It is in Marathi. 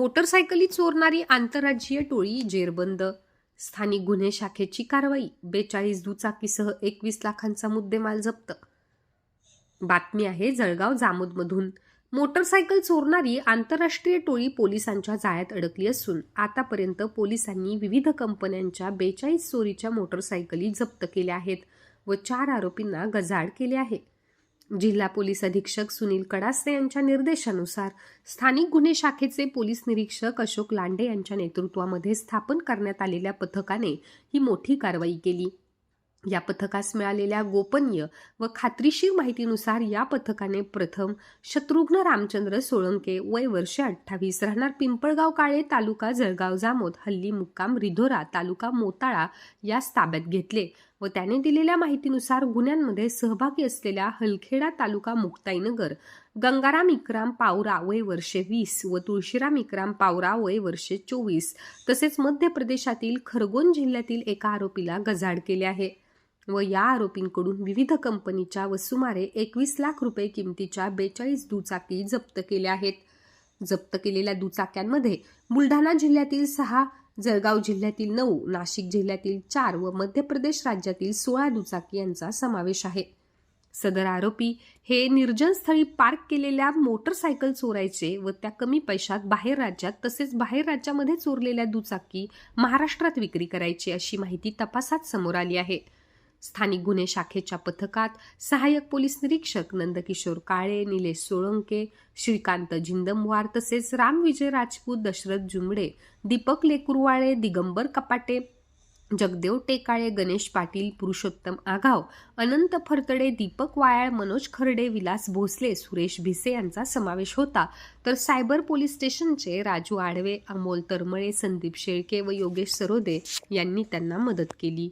मोटरसायकली चोरणारी आंतरराज्यीय टोळी जेरबंद. स्थानिक गुन्हे शाखेची कारवाई बेचाळीस दुचाकीसह एकवीस लाखांचा मुद्देमाल जप्त. बातमी आहे जळगाव जामोदमधून. मोटरसायकल चोरणारी आंतरराष्ट्रीय टोळी पोलिसांच्या जाळ्यात अडकली असून आतापर्यंत पोलिसांनी विविध कंपन्यांच्या बेचाळीस चोरीच्या मोटरसायकली जप्त केल्या आहेत व चार आरोपींना गजाड केले आहे. जिल्हा पोलीस अधीक्षक सुनील कडासे यांच्या निर्देशानुसार स्थानिक गुन्हे शाखेचे पोलीस निरीक्षक अशोक लांडे यांच्या नेतृत्वामध्ये स्थापन करण्यात आलेल्या पथकाने ही मोठी कारवाई केली. या पथकास मिळालेल्या गोपनीय व खात्रीशीर माहितीनुसार या पथकाने प्रथम शत्रुघ्न रामचंद्र सोळंके वय वर्ष अठ्ठावीस राहणार पिंपळगाव काळे तालुका जळगाव जामोद हल्ली मुक्काम रिधोरा तालुका मोताळा यास ताब्यात घेतले व त्याने दिलेल्या माहितीनुसार गुन्ह्यांमध्ये सहभागी असलेल्या हलखेडा तालुका मुक्ताईनगर गंगाराम इकराम पावरा वय वर्षे वीस व तुळशीराम इकराम पावरा वय वर्षे चोवीस तसेच मध्य प्रदेशातील खरगोन जिल्ह्यातील एका आरोपीला गजाड केले आहे. व या आरोपींकडून विविध कंपनीच्या व सुमारे एकवीस लाख रुपये किमतीच्या बेचाळीस दुचाकी जप्त केल्या आहेत. जप्त केलेल्या दुचाक्यांमध्ये बुलढाणा जिल्ह्यातील सहा जळगाव जिल्ह्यातील नऊ नाशिक जिल्ह्यातील चार व मध्य प्रदेश राज्यातील सोळा दुचाकी यांचा समावेश आहे. सदर आरोपी हे निर्जन स्थळी पार्क केलेल्या मोटरसायकल चोरायचे व त्या कमी पैशात बाहेर राज्यात तसेच बाहेर राज्यामध्ये चोरलेल्या दुचाकी महाराष्ट्रात विक्री करायची अशी माहिती तपासात समोर आली आहे. स्थानिक गुन्हे शाखेच्या पथकात सहाय्यक पोलीस निरीक्षक नंदकिशोर काळे निलेश सोळंके श्रीकांत जिंदमवार तसेच रामविजय राजपूत दशरथ जुमडे दीपक लेकुरवाळे दिगंबर कपाटे जगदेव टेकाळे गणेश पाटील पुरुषोत्तम आघाव अनंत फरतडे दीपक वायाळ मनोज खर्डे विलास भोसले सुरेश भिसे यांचा समावेश होता. तर सायबर पोलीस स्टेशनचे राजू आडवे अमोल तरमळे संदीप शेळके व योगेश सरोदे यांनी त्यांना मदत केली.